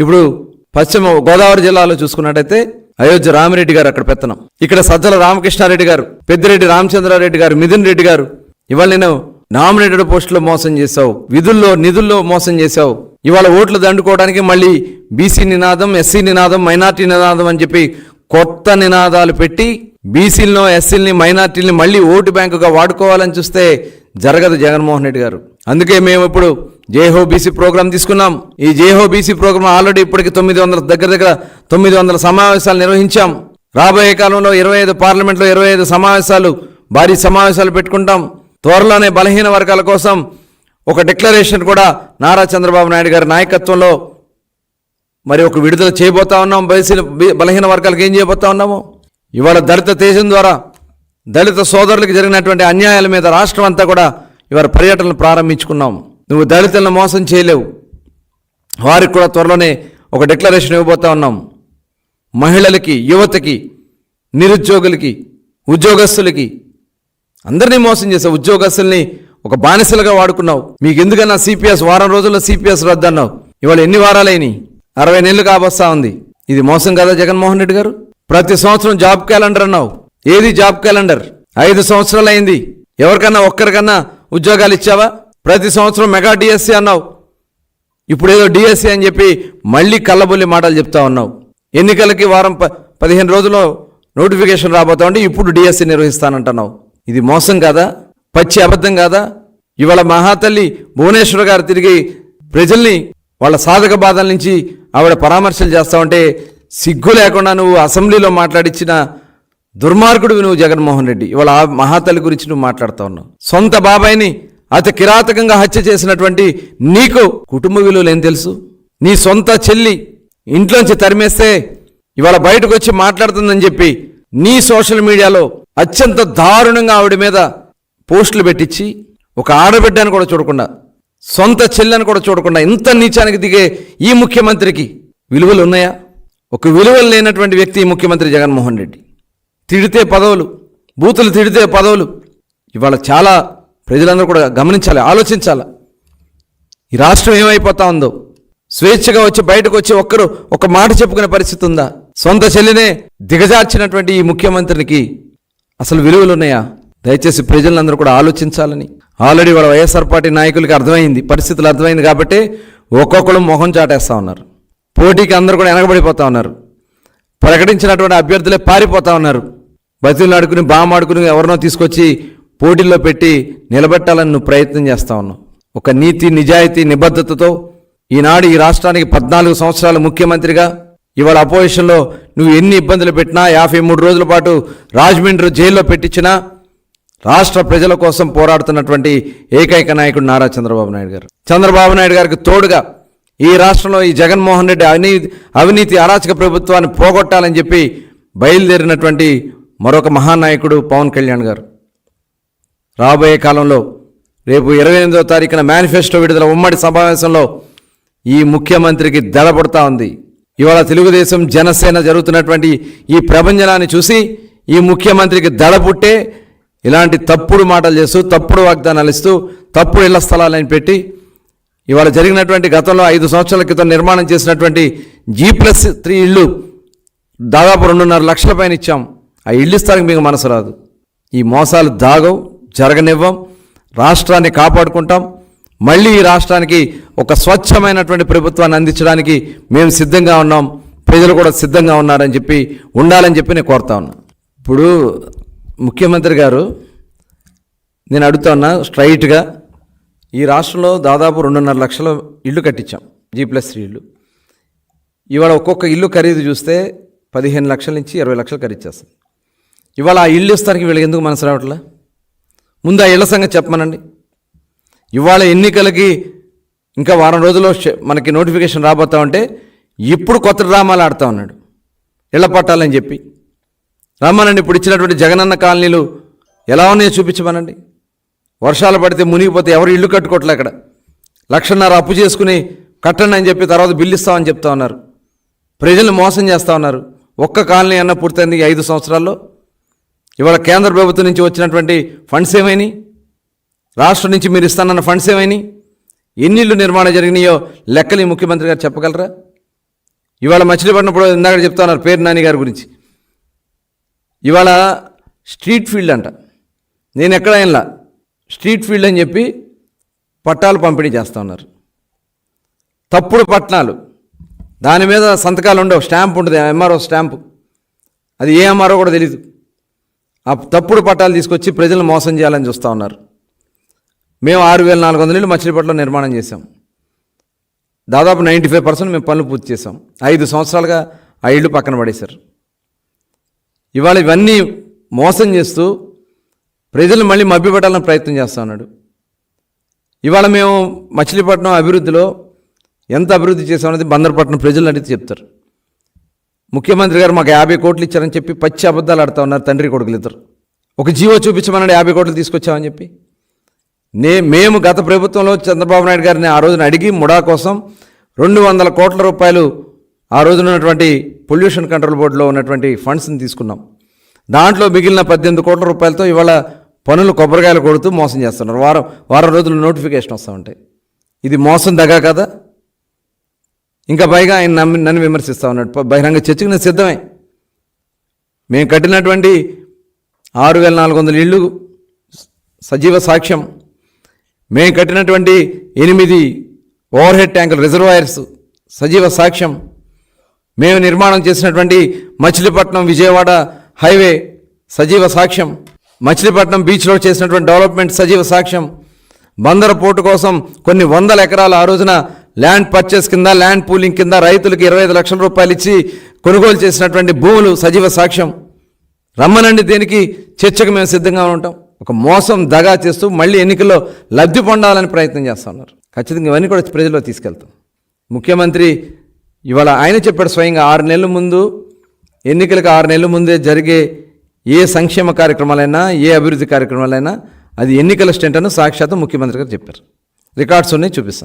ఇప్పుడు పశ్చిమ గోదావరి జిల్లాలో చూసుకున్నట్టయితే అయోధ్య రామిరెడ్డి గారు అక్కడ పెత్తనం. ఇక్కడ సజ్జల రామకృష్ణారెడ్డి గారు పెద్దిరెడ్డి రామచంద్రారెడ్డి గారు మిథున్ రెడ్డి గారు. ఇవాళ నేను నామినేటెడ్ పోస్టులో మోసం చేశావు విధుల్లో నిధుల్లో మోసం చేశావు. ఇవాళ ఓట్లు దండుకోవడానికి మళ్ళీ బీసీ నినాదం ఎస్సీ నినాదం మైనార్టీ నినాదం అని చెప్పి కొత్త నినాదాలు పెట్టి బీసీలను ఎస్సీలని మైనార్టీలని మళ్ళీ ఓటు బ్యాంకుగా వాడుకోవాలని చూస్తే జరగదు జగన్మోహన్ రెడ్డి గారు. అందుకే మేము ఇప్పుడు జేహో బీసీ ప్రోగ్రాం తీసుకున్నాం. ఈ జేహో బీసీ ప్రోగ్రాం ఆల్రెడీ ఇప్పటికి తొమ్మిది వందల దగ్గర దగ్గర తొమ్మిది వందల సమావేశాలు నిర్వహించాం. రాబోయే కాలంలో ఇరవై ఐదు పార్లమెంట్లో ఇరవై ఐదు సమావేశాలు భారీ సమావేశాలు పెట్టుకుంటాం. త్వరలోనే బలహీన వర్గాల కోసం ఒక డిక్లరేషన్ కూడా నారా చంద్రబాబు నాయుడు గారి నాయకత్వంలో మరి ఒక విడుదల చేయబోతా ఉన్నాం. బలసీన బలహీన వర్గాలకు ఏం చేయబోతా ఉన్నాము? ఇవాళ దళిత తేజం ద్వారా దళిత సోదరులకు జరిగినటువంటి అన్యాయాల మీద రాష్ట్రం అంతా కూడా ఇవాళ పర్యటనలు ప్రారంభించుకున్నాం. నువ్వు దళితులను మోసం చేయలేవు. వారికి కూడా త్వరలోనే ఒక డిక్లరేషన్ ఇవ్వబోతా ఉన్నాం. మహిళలకి యువతకి నిరుద్యోగులకి ఉద్యోగస్తులకి అందరినీ మోసం చేసావు ఉద్యోగస్తుల్ని ఒక బానిసలుగా వాడుకున్నావు. మీకు ఎందుకన్నా సిపిఎస్ వారం రోజుల్లో సిపిఎస్ రద్దన్నావు? ఇవాళ ఎన్ని వారాలైనాయి? అరవై నెలలు కాబోస్తా ఉంది. ఇది మోసం కదా జగన్మోహన్ రెడ్డి గారు? ప్రతి సంవత్సరం జాబ్ క్యాలెండర్ అన్నావు. ఏది జాబ్ క్యాలెండర్? ఐదు సంవత్సరాలు అయింది ఎవరికన్నా ఒక్కరికన్నా ఉద్యోగాలు ఇచ్చావా? ప్రతి సంవత్సరం మెగా డిఎస్సి అన్నావు. ఇప్పుడేదో డిఎస్సి అని చెప్పి మళ్ళీ కళ్ళబొల్లి మాటలు చెప్తా ఉన్నావు. ఎన్నికలకి వారం ప పదిహేను రోజుల్లో నోటిఫికేషన్ రాబోతా ఉంటే ఇప్పుడు డిఎస్సి నిర్వహిస్తానంటున్నావు. ఇది మోసం కాదా? పచ్చి అబద్ధం కాదా? ఇవాళ మహాతల్లి భువనేశ్వర్ గారు తిరిగి ప్రజల్ని వాళ్ళ సాధక బాధల నుంచి ఆవిడ పరామర్శలు చేస్తా ఉంటే సిగ్గు లేకుండా నువ్వు అసెంబ్లీలో మాట్లాడించిన దుర్మార్గుడివి నువ్వు జగన్మోహన్ రెడ్డి. ఇవాళ ఆ మహాతల్లి గురించి నువ్వు మాట్లాడుతూ ఉన్నావు. సొంత బాబాయిని అతి కిరాతకంగా హత్య చేసినటువంటి నీకు కుటుంబ విలువలు ఏం తెలుసు? నీ సొంత చెల్లి ఇంట్లోంచి తరిమేస్తే ఇవాళ బయటకు వచ్చి మాట్లాడుతుందని చెప్పి నీ సోషల్ మీడియాలో అత్యంత దారుణంగా ఆవిడ మీద పోస్టులు పెట్టించి ఒక ఆడబిడ్డని కూడా చూడకుండా సొంత చెల్లెని కూడా చూడకుండా ఇంత నీచానికి దిగే ఈ ముఖ్యమంత్రికి విలువలు ఉన్నాయా? ఒక విలువలు లేనటువంటి వ్యక్తి ఈ ముఖ్యమంత్రి జగన్మోహన్ రెడ్డి. తిడితే పదవులు బూతులు తిడితే పదవులు. ఇవాళ చాలా ప్రజలందరూ కూడా గమనించాలి ఆలోచించాలి. ఈ రాష్ట్రం ఏమైపోతా ఉందో? స్వేచ్ఛగా వచ్చి బయటకు వచ్చి ఒక్కరు ఒక మాట చెప్పుకునే పరిస్థితి ఉందా? సొంత చెల్లినే దిగజార్చినటువంటి ఈ ముఖ్యమంత్రికి అసలు విలువలు ఉన్నాయా? దయచేసి ప్రజలందరూ కూడా ఆలోచించాలని. ఆల్రెడీ వాళ్ళ వైఎస్ఆర్ పార్టీ నాయకులకి అర్థమైంది పరిస్థితులు అర్థమైంది కాబట్టి ఒక్కొక్కరు మొహం చాటేస్తూ ఉన్నారు. పోటీకి అందరూ కూడా వెనకబడిపోతూ ఉన్నారు. ప్రకటించినటువంటి అభ్యర్థులే పారిపోతా ఉన్నారు. బతులు ఆడుకుని బామాడుకుని ఎవరినో తీసుకొచ్చి పోటీల్లో పెట్టి నిలబెట్టాలని నువ్వు ప్రయత్నం చేస్తా ఉన్నావు. ఒక నీతి నిజాయితీ నిబద్ధతతో ఈనాడు ఈ రాష్ట్రానికి పద్నాలుగు సంవత్సరాలు ముఖ్యమంత్రిగా ఇవాళ అపోజిషన్లో నువ్వు ఎన్ని ఇబ్బందులు పెట్టినా యాభై మూడు రోజుల పాటు రాజమండ్రి జైల్లో పెట్టించినా రాష్ట్ర ప్రజల కోసం పోరాడుతున్నటువంటి ఏకైక నాయకుడు నారా చంద్రబాబు నాయుడు గారు. చంద్రబాబు నాయుడు గారికి తోడుగా ఈ రాష్ట్రంలో ఈ జగన్మోహన్ రెడ్డి అవినీతి అవినీతి అరాచక ప్రభుత్వాన్ని పోగొట్టాలని చెప్పి బయలుదేరినటువంటి మరొక మహానాయకుడు పవన్ కళ్యాణ్ గారు. రాబోయే కాలంలో రేపు ఇరవై ఎనిమిదో తారీఖున మేనిఫెస్టో విడుదల ఉమ్మడి సమావేశంలో ఈ ముఖ్యమంత్రికి దడబడుతూ ఉంది. ఇవాళ తెలుగుదేశం జనసేన జరుగుతున్నటువంటి ఈ ప్రభంజనాన్ని చూసి ఈ ముఖ్యమంత్రికి దడ పుట్టే ఇలాంటి తప్పుడు మాటలు చేస్తూ తప్పుడు వాగ్దానాలు ఇస్తూ తప్పుడు ఇళ్ళ స్థలాలని పెట్టి ఇవాళ జరిగినటువంటి గతంలో ఐదు సంవత్సరాల క్రితం నిర్మాణం చేసినటువంటి జీ ప్లస్ త్రీ ఇళ్ళు దాదాపు రెండున్నర లక్షల పైన ఇచ్చాం. ఆ ఇల్లు ఇస్తానికి మీకు మనసు రాదు. ఈ మోసాలు దాగవు. జరగనివ్వం. రాష్ట్రాన్ని కాపాడుకుంటాం. మళ్ళీ ఈ రాష్ట్రానికి ఒక స్వచ్ఛమైనటువంటి ప్రభుత్వాన్ని అందించడానికి మేము సిద్ధంగా ఉన్నాం. ప్రజలు కూడా సిద్ధంగా ఉన్నారని చెప్పి ఉండాలని చెప్పి నేను కోరుతా ఉన్నా. ఇప్పుడు ముఖ్యమంత్రి గారు నేను అడుగుతా ఉన్నా స్ట్రైట్గా ఈ రాష్ట్రంలో దాదాపు రెండున్నర లక్షల ఇల్లు కట్టించాం. జీ ప్లస్ త్రీ ఇల్లు. ఇవాళ ఒక్కొక్క ఇల్లు ఖరీదు చూస్తే పదిహేను లక్షల నుంచి ఇరవై లక్షలు ఖరీచేస్తుంది ఇవాళ ఆ ఇల్లు ఇస్తానికి వీళ్ళకి ఎందుకు మనసు రావట్లే? ముందు ఆ ఇళ్ళ సంగతి చెప్పమనండి. ఇవాళ ఎన్నికలకి ఇంకా వారం రోజుల్లో మనకి నోటిఫికేషన్ రాబోతా ఉంటే ఇప్పుడు కొత్త డ్రామాలు ఆడుతూ ఉన్నాడు. ఇళ్ళ పట్టాలని చెప్పి. రమ్మనండి ఇప్పుడు ఇచ్చినటువంటి జగనన్న కాలనీలు ఎలా ఉన్నాయో చూపించమనండి. వర్షాలు పడితే మునిగిపోతే ఎవరు ఇల్లు కట్టుకోవట్లే అక్కడ. లక్షన్నర అప్పు చేసుకుని కట్టండి అని చెప్పి తర్వాత బిల్లు ఇస్తామని చెప్తా ఉన్నారు. ప్రజలు మోసం చేస్తూ ఉన్నారు. ఒక్క కాలనీ అన్న పూర్తయింది ఐదు సంవత్సరాల్లో. ఇవాళ కేంద్ర ప్రభుత్వం నుంచి వచ్చినటువంటి ఫండ్స్ ఏమైనాయి రాష్ట్రం నుంచి మీరు ఇస్తానన్న ఫండ్స్ ఏమైనాయి ఎన్ని ఇళ్ళు నిర్మాణం జరిగినాయో లెక్కలు ఈ ముఖ్యమంత్రి గారు చెప్పగలరా? ఇవాళ మచిలీపట్నం ఇందాక చెప్తున్నారు పేరు నాని గారి గురించి. ఇవాళ స్ట్రీట్ ఫీల్డ్ అంట. నేను ఎక్కడ స్ట్రీట్ ఫీల్డ్ అని చెప్పి పట్టాలు పంపిణీ చేస్తూ ఉన్నారు. తప్పుడు పట్టణాలు దాని మీద సంతకాలు ఉండవు. స్టాంప్ ఉంటుంది. MRO stamp. అది ఏ ఎంఆర్ఓ కూడా తెలియదు ఆ తప్పుడు పట్టాలు తీసుకొచ్చి ప్రజలను మోసం చేయాలని చూస్తూ ఉన్నారు. మేము ఆరు వేల నాలుగు వందల ఇళ్ళు మచిలీపట్నంలో నిర్మాణం చేశాం. దాదాపు నైంటీ ఫైవ్ పర్సెంట్ మేము పనులు పూర్తి చేసాం ఐదు సంవత్సరాలుగా ఆ ఇళ్ళు పక్కన పడేశారు. ఇవాళ ఇవన్నీ మోసం చేస్తూ ప్రజలు మళ్ళీ మభ్యపెట్టాలని ప్రయత్నం చేస్తా ఉన్నాడు. ఇవాళ మేము మచిలీపట్నం అభివృద్ధిలో ఎంత అభివృద్ధి చేసామనేది బందరపట్నం ప్రజలు అడిగితే చెప్తారు. ముఖ్యమంత్రి గారు మాకు యాభై కోట్లు ఇచ్చారని చెప్పి పచ్చి అబద్ధాలు ఆడుతూ ఉన్నారు తండ్రి కొడుకులు ఇద్దరు. ఒక జీవో చూపించమన్నాడు యాభై కోట్లు తీసుకొచ్చామని చెప్పి. నే మేము గత ప్రభుత్వంలో చంద్రబాబు నాయుడు గారిని ఆ రోజున అడిగి ముడా కోసం రెండు వందల కోట్ల రూపాయలు ఆ రోజున ఉన్నటువంటి పొల్యూషన్ కంట్రోల్ బోర్డులో ఉన్నటువంటి ఫండ్స్ని తీసుకున్నాం. దాంట్లో మిగిలిన పద్దెనిమిది కోట్ల రూపాయలతో ఇవాళ పనులు కొబ్బరికాయలు కొడుతూ మోసం చేస్తున్నారు. వారం వారం రోజులు నోటిఫికేషన్ వస్తూ ఉంటాయి. ఇది మోసం దగా కదా? ఇంకా పైగా ఆయన నమ్మి నన్ను విమర్శిస్తూ ఉన్నాడు. బహిరంగ చర్చకు నేను సిద్ధమే. మేము కట్టినటువంటి ఆరు వేల నాలుగు వందల ఇళ్ళు సజీవ సాక్ష్యం. మేము కట్టినటువంటి ఎనిమిది ఓవర్ హెడ్ ట్యాంకులు రిజర్వాయర్స్ సజీవ సాక్ష్యం. మేము నిర్మాణం చేసినటువంటి మచిలీపట్నం విజయవాడ హైవే సజీవ సాక్ష్యం. మచిలీపట్నం బీచ్లో చేసినటువంటి డెవలప్మెంట్ సజీవ సాక్ష్యం. బందర పోర్టు కోసం కొన్ని వందల ఎకరాలు ఆ రోజున ల్యాండ్ పర్చేస్ కింద ల్యాండ్ పూలింగ్ కింద రైతులకు ఇరవై ఐదు లక్షల రూపాయలు ఇచ్చి కొనుగోలు చేసినటువంటి భూములు సజీవ సాక్ష్యం. రమ్మనండి దేనికి చర్చకు మేము సిద్ధంగా ఉంటాం. ఒక మోసం దగా చేస్తూ మళ్ళీ ఎన్నికల్లో లబ్ధి పొందాలని ప్రయత్నం చేస్తూ ఉన్నారు. ఖచ్చితంగా ఇవన్నీ కూడా ప్రజల్లో తీసుకెళ్తాం. ముఖ్యమంత్రి ఇవాళ ఆయన చెప్పాడు స్వయంగా ఆరు నెలల ముందు ఎన్నికలకు ఆరు నెలల ముందే జరిగే ఏ సంక్షేమ కార్యక్రమాలైనా ఏ అభివృద్ధి కార్యక్రమాలైనా అది ఎన్నికల స్టెంట్ అని సాక్షాత్తు ముఖ్యమంత్రి గారు చెప్పారు. రికార్డ్స్ ఉన్నాయి చూపిస్తాం.